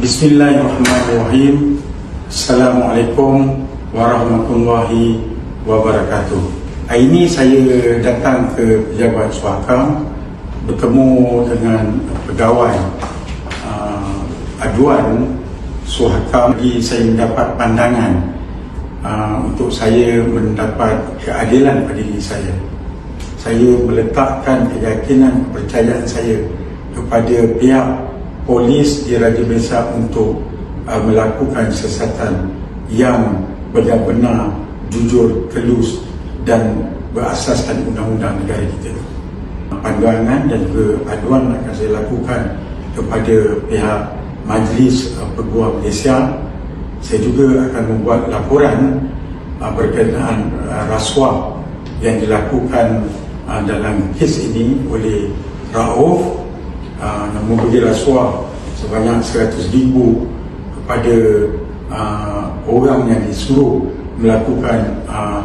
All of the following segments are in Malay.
Bismillahirrahmanirrahim. Assalamualaikum warahmatullahi wabarakatuh. Hari ini saya datang ke Pejabat Suhakam bertemu dengan pegawai uh, aduan Suhakam bagi saya mendapat pandangan uh, untuk saya mendapat keadilan pada diri saya. Saya meletakkan keyakinan kepercayaan saya kepada pihak polis di Raja Besar untuk uh, melakukan siasatan yang benar-benar jujur, telus dan berasaskan undang-undang negara kita. Pandangan dan juga aduan akan saya lakukan kepada pihak Majlis uh, Peguam Malaysia. Saya juga akan membuat laporan uh, berkenaan uh, rasuah yang dilakukan uh, dalam kes ini oleh Rauf uh, memberi rasuah sebanyak 100 ribu kepada uh, orang yang disuruh melakukan uh,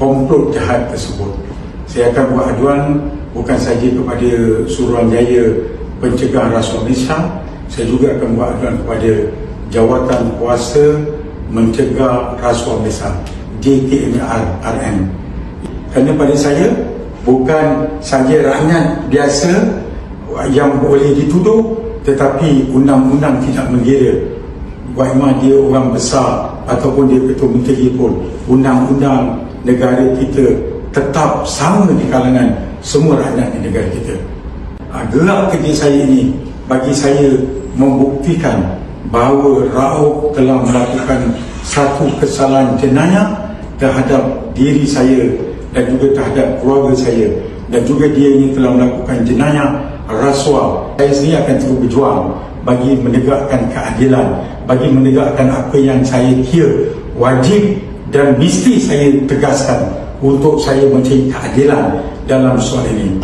komplot jahat tersebut. Saya akan buat aduan bukan saja kepada Suruhanjaya Pencegah Rasuah Malaysia, saya juga akan buat aduan kepada Jawatan Kuasa Mencegah Rasuah Malaysia, JKMR-RM. Kerana pada saya, bukan saja rakyat biasa yang boleh dituduh tetapi undang-undang tidak mengira bagaimana dia orang besar ataupun dia ketua menteri pun undang-undang negara kita tetap sama di kalangan semua rakyat di negara kita. Ha, gerak kerja saya ini bagi saya membuktikan bahawa Rauf telah melakukan satu kesalahan jenayah terhadap diri saya dan juga terhadap keluarga saya. Dan juga dia ini telah melakukan jenayah rasuah. Saya sendiri akan terus berjuang bagi menegakkan keadilan bagi menegakkan apa yang saya kira wajib dan mesti saya tegaskan untuk saya mencari keadilan dalam soal ini